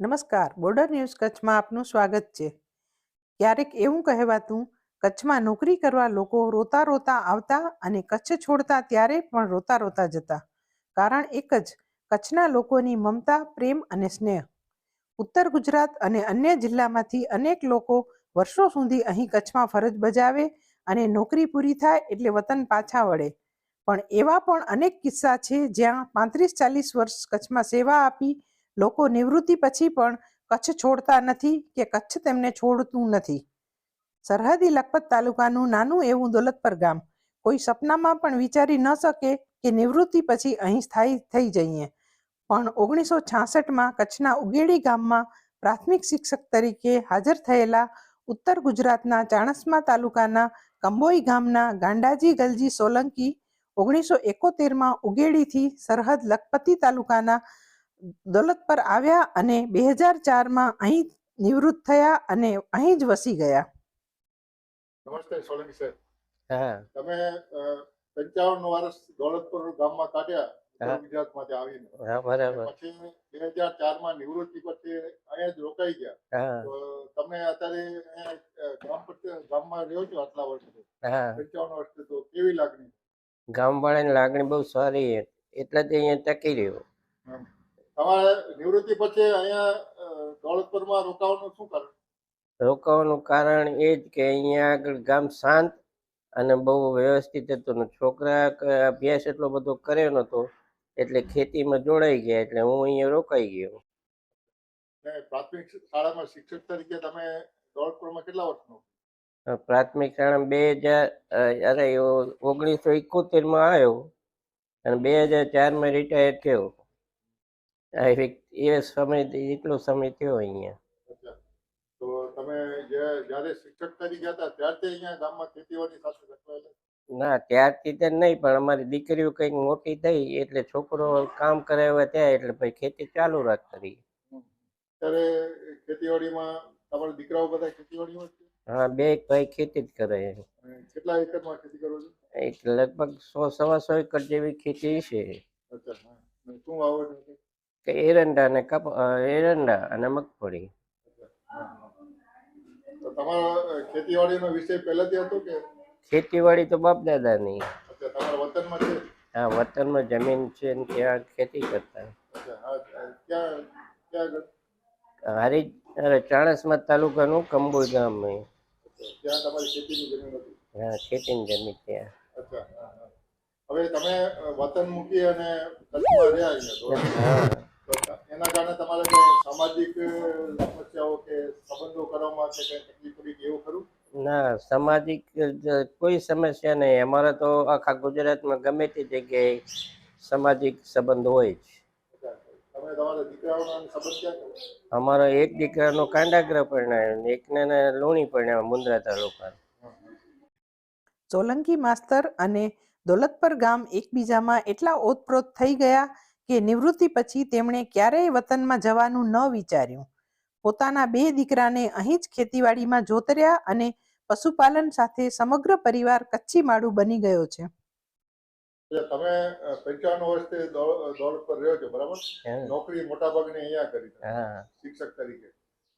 નમસ્કાર. Border news કચ્છમાં આપનું સ્વાગત છે. ક્યારેક એવું કહેવાતું, કચ્છમાં નોકરી કરવા લોકો રોતા રોતા આવતા અને કચ્છ છોડતા ત્યારે પણ રોતા રોતા જતા. કારણ એક જ, કચ્છના લોકોની મમતા, પ્રેમ અને સ્નેહ. ઉત્તર ગુજરાત અને અન્ય જિલ્લામાંથી અનેક લોકો વર્ષો સુધી અહીં કચ્છમાં ફરજ બજાવે અને નોકરી પૂરી થાય એટલે વતન પાછા વળે. પણ એવા પણ અનેક કિસ્સા છે જ્યાં પાંત્રીસ ચાલીસ વર્ષ કચ્છમાં સેવા આપી લોકો નિવૃત્તિ પછી પણ કચ્છ છોડતા નથી કે કચ્છ તેમને છોડતું નથી. સરહદી લખપત તાલુકાનું નાનું એવું દોલતપર ગામ. કોઈ સપનામાં પણ વિચારી ન શકે કે નિવૃત્તિ પછી અહીં સ્થાયી થઈ જઈએ. પણ ઓગણીસો છાસઠમાં કચ્છના ઉગેડી ગામમાં પ્રાથમિક શિક્ષક તરીકે હાજર થયેલા ઉત્તર ગુજરાતના ચાણસ્મા તાલુકાના કંબોઈ ગામના ગાંડાજી ગલજી સોલંકી ઓગણીસો એકોતેરમાં ઉગેડીથી સરહદ લખપતિ તાલુકાના દોલત પર આવ્યા અને બે હજાર ચારમાં અહીં નિવૃત્ત થયા અને અહીં જ વસી ગયા. નમસ્તે સોલંકી સાહેબ હા તમે પંચાવન વર્ષ દોલતપુર ગામમાં કાઢ્યા. ગુજરાતમાંથી આવીને. હા બરાબર. પછી બે હજાર ચારમાં નિવૃત્તિ પછી અહીંયા જ રોકાઈ ગયા. તો તમે અત્યારે ગામ ગામમાં રહ્યો છો આટલા વર્ષથી? હા. પંચાવન વર્ષથી તો કેવી લાગણી? ગામવાળાની લાગણી બહુ સારી એટલે જ અહીંયા ટકી રહ્યો. તમારે નિવૃત્તિ પછી અહીંયા દોલતપુરમાં રોકાવાનું શું કારણ? રોકાવાનું કારણ એ જ કે અહીંયા આગળ ગામ શાંત અને બહુ વ્યવસ્થિત હતું ને છોકરા ક- અભ્યાસ એટલો બધો કર્યો નતો એટલે ખેતીમાં જોડાઈ ગયા એટલે હું અહીંયા રોકાઈ ગયો. પ્રાથમિક શાળામાં શિક્ષક તરીકે તમે દોલતપુરમાં કેટલા વર્ષનો? પ્રાથમિક શાળા બે હજાર અરે ઓગણીસો એકોતેરમાં આવ્યો અને બે હજાર ચારમાં રિટાયર થયો. એ સમય એટલો સમય થયો અહીંયા. તો તમે જ્યારે શિક્ષક તરીકે હતા ત્યારથી અહીંયા ગામમાં ખેતીવાડી સાથે સંકળાયેલા? ના ત્યારથી તો નહીં પણ અમારી દીકરીઓ કંઈક મોટી થઈ એટલે છોકરો કામ કરાવે ત્યાં એટલે ભાઈ ખેતી ચાલુ રાખતા કરી ત્યારે ખેતીવાડીમાં તમારા દીકરાઓ બધા ખેતીવાડીમાં હા બે ભાઈ ખેતી જ કરે કેટલા એકરમાં ખેતી કરો છો? એક લગભગ સો સવા સો એકર જેવી ખેતી છે. અચ્છા શું વાવવાનું છે? કે એરંડા ને કપ એરંડા અને મગફળી. તો તમારા ખેતીવાડીનો વિષય પહેલેથી હતો કે? ખેતીવાડી તો બાપ દાદાની તમારા વતનમાં છે? હા વતનમાં જમીન છે ને ત્યાં ખેતી કરતા. હારી ચાણસ્મા તાલુકાનું કંબોઈ ગામ હા ખેતીની જમીન ત્યાં. હવે તમે વતન મૂકી અને કચ્છમાં રહ્યા અહીંયા તો. એના કારણે તમારે કઈ સામાજિક સમસ્યાઓ કે સંબંધો કરવામાં છે કઈ તકલીફ પડી એવું ખરું? ના સામાજિક કોઈ સમસ્યા નહીં. અમારે તો આખા ગુજરાતમાં ગમે તે જગ્યાએ સામાજિક સંબંધ હોય જ. અમારો એક દીકરાનો કાંડાગ્રહ પરણાયો ને એકને ને લુણી પરણાયો મુન્દ્રા તાલુકા સોલંકી માસ્તર અને દોલતપર ગામ એકબીજામાં એટલા ઓતપ્રોત થઈ ગયા કે નિવૃત્તિ પછી તેમણે ક્યારેય વતનમાં જવાનું ન વિચાર્યું. પોતાના બે દીકરાને અહીં જ ખેતીવાડીમાં જોતર્યા અને પશુપાલન સાથે સમગ્ર પરિવાર કચ્છી માળું બની ગયો છે. તમે પંચાવન વર્ષથી દોડ પર રહ્યો છો બરાબર? નોકરી મોટા ભાગની અહીંયા કરી શિક્ષક તરીકે.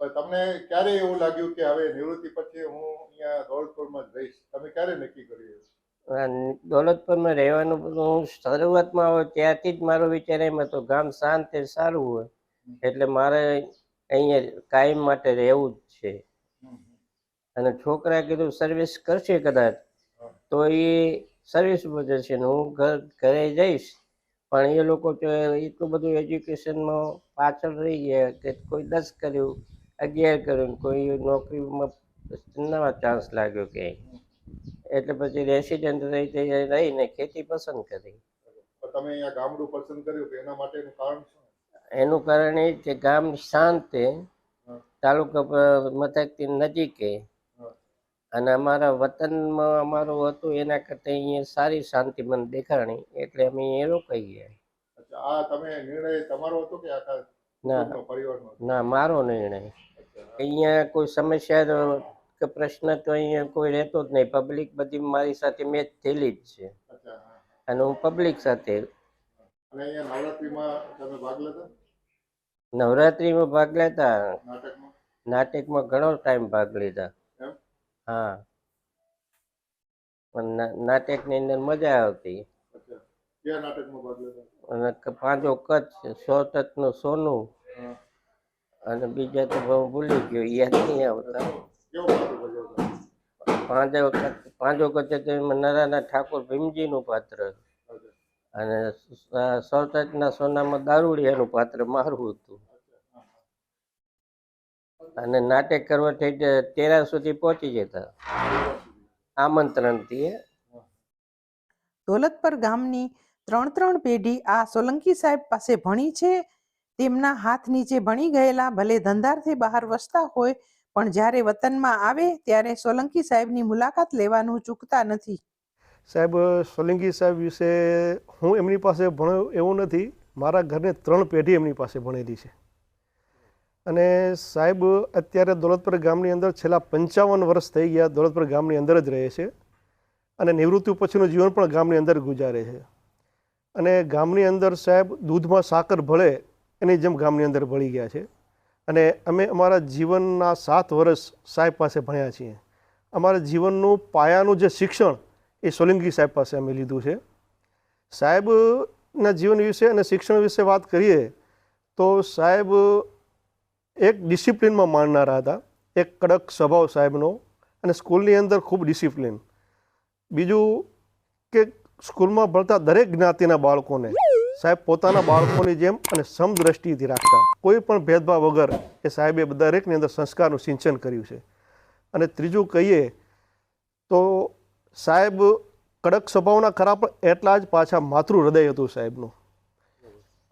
પણ તમને ક્યારે એવું લાગ્યું કે હવે નિવૃત્તિ પછી હું અહીંયા દોલતપુરમાં જ રહીશ? તમે ક્યારે નક્કી કર્યું દોલતપુરમાં રહેવાનું હું શરૂઆતમાં આવ્યો ત્યારથી જ મારો વિચાર એમ હતો ગામ શાંત સારું હોય. એટલે મારે અહીંયા કાયમ માટે રહેવું જ છે. અને છોકરા કીધું સર્વિસ કરશે કદાચ. તો એ સર્વિસ જશે ને હું ઘર ઘરે જઈશ. પણ એ લોકો તો એટલું બધું એજ્યુકેશનમાં પાછળ રહી ગયા કે કોઈ દસ કર્યું અગિયાર કર્યું કોઈ નોકરીમાં નવા ચાન્સ લાગ્યો કે એટલે પછી રેસિડેન્ટ રહી રહીને ખેતી પસંદ કરી. તમે અહીંયા ગામડું પસંદ કર્યું કે એના માટેનું કારણ શું? એનું કારણ એ કે ગામ શાંત તાલુકા મથકથી નજીક અને અમારા વતનમાં અમારું હતું એના કરતાં અહીંયા સારી શાંતિ મને દેખાણી એટલે અમે અહીંયા રોકાઈ ગયા આ તમે નિર્ણય તમારો હતો કે આખા ના. ના મારો નિર્ણય. અહીંયા કોઈ સમસ્યા કે પ્રશ્ન તો અહીંયા કોઈ રહેતો જ નહીં. પબ્લિક બધી મારી સાથે મેચ થયેલી જ છે. અને હું પબ્લિક સાથે. નવરાત્રીમાં ભાગ લેતા? નાટકમાં? ઘણો ટાઈમ ભાગ લીધા. હા. પણ ના- નાટકની અંદર મજા આવતી. અને પાંચો કચ્છ સો ટકનું સોનું અને બીજા તો બહુ ભૂલી ગયો યાદ નહીં આવતા. પાંચ વખત, પાંચો કચ્છ તો એમાં ઠાકોર પાત્ર. અને સ- સો તત્ના સોનામાં દારૂડિયાનું પાત્ર મારું હતું. અને નાટક કરવા થઈ તેરા સુધી પહોંચી જતા. આમંત્રણથી. દોલતપર ગામની ત્રણ ત્રણ પેઢી આ સોલંકી સાહેબ પાસે ભણી છે. તેમના હાથ નીચે ભણી ગયેલા, ભલે ધંધારથી બહાર વસતા હોય પણ જ્યારે વતનમાં આવે ત્યારે સોલંકી સાહેબની મુલાકાત લેવાનું ચૂકતા નથી. સાહેબ, સોલંકી સાહેબ વિશે હું એમની પાસે ભણ્યો એવું નથી. મારા ઘરને ત્રણ પેઢી એમની પાસે ભણેલી છે. અને સાહેબ, અત્યારે દોલતપુર ગામની અંદર છેલ્લા પંચાવન વર્ષ થઈ ગયા દોલતપુર ગામની અંદર જ રહે છે અને નિવૃત્તિ પછીનું જીવન પણ ગામની અંદર ગુજારે છે. અને ગામની અંદર સાહેબ, દૂધમાં સાકર ભળે એની જેમ ગામની અંદર ભળી ગયા છે. અને અમે અમારા જીવનના સાત વર્ષ સાહેબ પાસે ભણ્યા છીએ. અમારા જીવનનું પાયાનું જે શિક્ષણ એ સોલંકી સાહેબ પાસે અમે લીધું છે. સાહેબના જીવન વિશે અને શિક્ષણ વિશે વાત કરીએ તો સાહેબ એક ડિસિપ્લિનમાં માનનારા હતા. એક કડક સ્વભાવ સાહેબનો અને સ્કૂલની અંદર ખૂબ ડિસિપ્લિન. બીજું કે સ્કૂલમાં ભણતા દરેક જ્ઞાતિના બાળકોને સાહેબ, પોતાના બાળકોની જેમ અને સમદ્રષ્ટિથી રાખતા. કોઈ પણ ભેદભાવ વગર એ સાહેબે દરેકની અંદર સંસ્કારનું સિંચન કર્યું છે. અને ત્રીજું કહીએ તો સાહેબ કડક સ્વભાવના ખરા, પણ એટલા જ પાછા માતૃ હૃદય હતું સાહેબનું.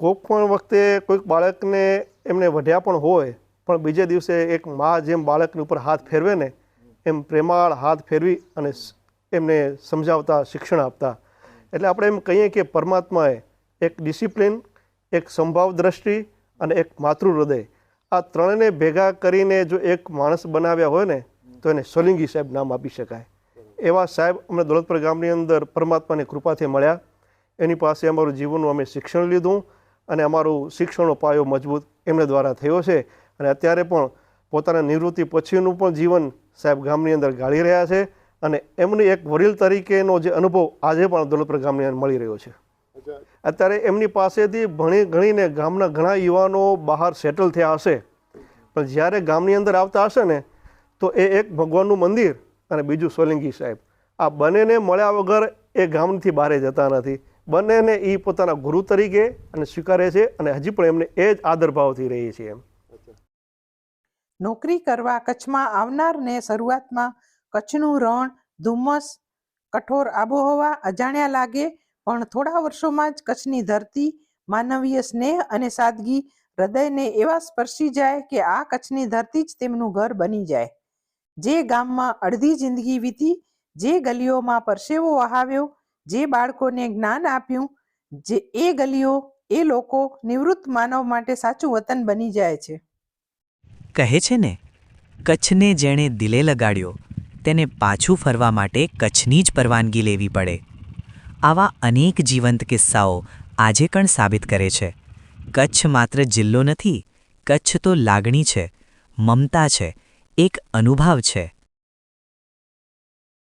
કોઈક પણ વખતે કોઈક બાળકને એમને વઢ્યા પણ હોય, પણ બીજે દિવસે એક મા જેમ બાળકની ઉપર હાથ ફેરવે ને, એમ પ્રેમાળ હાથ ફેરવી અને એમને સમજાવતા, શિક્ષણ આપતા. એટલે આપણે એમ કહીએ કે પરમાત્માએ એક ડિસિપ્લિન, એક સંભાવ દ્રષ્ટિ અને એક માતૃ આ ત્રણને ભેગા કરીને જો એક માણસ બનાવ્યા હોય ને, તો એને સોલિંગી સાહેબ નામ આપી શકાય. એવા સાહેબ અમને દોલતપુર ગામની અંદર પરમાત્માની કૃપાથી મળ્યા. એની પાસે અમારું જીવનનું અમે શિક્ષણ લીધું અને અમારું શિક્ષણનો પાયો મજબૂત એમને દ્વારા થયો છે. અને અત્યારે પણ પોતાના નિવૃત્તિ પછીનું પણ જીવન સાહેબ ગામની અંદર ગાળી રહ્યા છે અને એમની એક વડીલ તરીકેનો જે અનુભવ આજે પણ દોલતપુર ગામની અંદર મળી રહ્યો છે. અત્યારે એમની પાસેથી ભણી ગણીને ગામના ઘણા યુવાનો બહાર સેટલ થયા હશે. પણ જ્યારે ગામની અંદર આવતા હશે ને, તો એ એક ભગવાનનું મંદિર અને બીજું સોલંકી સાહેબ. આ બંનેને મળ્યા વગર એ ગામથી બહાર જતા નથી. બંનેને એ પોતાના ગુરુ તરીકે અને સ્વીકારે છે અને હજી પણ એમને એ જ આદરભાવથી રહી છે એમ. નોકરી કરવા કચ્છમાં આવનારને શરૂઆતમાં કચ્છનું રણ ધુમ્મસ, કઠોર આબોહવા અજાણ્યા લાગે પણ થોડા વર્ષોમાં જ કચ્છની ધરતી, માનવીય સ્નેહ અને સાદગી હૃદયને એવા સ્પર્શી જાય કે આ કચ્છની ધરતી જ તેમનું ઘર બની જાય. જે ગામમાં અડધી જિંદગી વીતી, જે ગલીઓમાં પરસેવો વહાવ્યો, જે બાળકોને જ્ઞાન આપ્યું, જે એ ગલીઓ, એ લોકો નિવૃત્ત માનવ માટે સાચું વતન બની જાય છે. કહે છે ને, કચ્છને જેણે દિલે લગાડ્યો, તેને પાછું ફરવા માટે કચ્છની જ પરવાનગી લેવી પડે. આવા અનેક જીવંત કિસ્સાઓ આજે પણ સાબિત કરે છે. કચ્છ માત્ર જિલ્લો નથી, કચ્છ તો લાગણી છે, મમતા છે, એક અનુભવ છે.